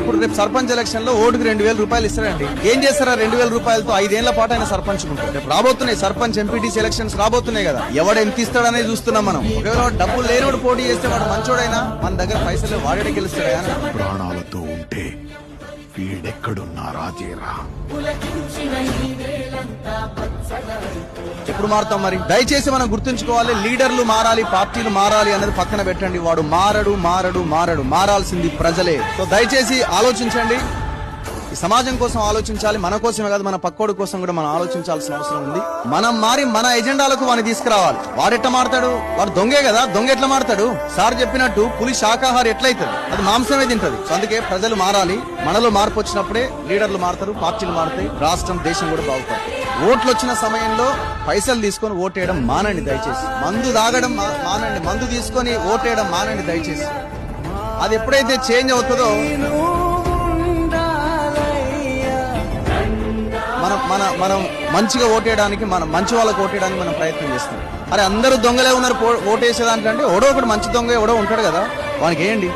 ఇప్పుడు రేపు సర్పంచ్ ఎలక్షన్లో ఓటుకు రెండు వేల రూపాయలు ఇస్తారండి. ఏం చేస్తారా? రెండు వేల రూపాయలతో ఐదేళ్ళ పాటు ఆయన సర్పంచ్ ఉంటారు రేపు రాబోతున్నాయి. సర్పంచ్ ఎంపీటీసీ ఎలక్షన్స్ రాబోతున్నాయి కదా. ఎవడు ఎంత ఇస్తాడనే చూస్తున్నాం మనం. ఒకవేళ డబ్బులు లేనివాడు పోటీ చేస్తే వాడు మంచోడైనా మన దగ్గర పైసలు వాడే గెలుస్తాడా ప్రాణాలతో ఉంటే వీడెక్కడున్నారా రాజేరా? ఎప్పుడు మారుతాం మరి? దయచేసి మనం గుర్తుంచుకోవాలి లీడర్లు మారాలి పార్టీలు మారాలి అనేది పక్కన పెట్టండి. వాడు మారడు మారడు మారడు. మారాల్సింది ప్రజలే. సో దయచేసి ఆలోచించండి. ఈ సమాజం కోసం ఆలోచించాలి మన కోసమే కాదు మన పక్కోడి కోసం కూడా మనం ఆలోచించాల్సిన అవసరం ఉంది. మనం మారి మన ఎజెండాలకు వాడిని తీసుకురావాలి. వాడెట్ట మారతాడు? వాడు దొంగే కదా దొంగ ఎట్లా మారతాడు? సార్ చెప్పినట్టు పులి శాకాహారి ఎట్లయితుంది? అది మాంసమే తింటది. అందుకే ప్రజలు మారాలి. మనలో మార్పు వచ్చినప్పుడే లీడర్లు మారుతారు పార్టీలు మారుతాయి రాష్ట్రం దేశం కూడా బాగుతారు ఓట్లు వచ్చిన సమయంలో పైసలు తీసుకొని ఓటేయడం మానండి దయచేసి. మందు తాగడం మానండి. మందు తీసుకొని ఓటేయడం మానండి దయచేసి. అది ఎప్పుడైతే చేంజ్ అవుతుందో మనం మన మనం మంచిగా ఓటేయడానికి మనం మంచి వాళ్ళకి ఓటేయడానికి మనం ప్రయత్నం చేస్తాం అరే అందరూ దొంగలే ఉన్నారు పో- ఓటేసే దానికంటే ఎవడో ఒకటి మంచి దొంగ ఎవడో ఉంటాడు కదా. వానికి వేయండి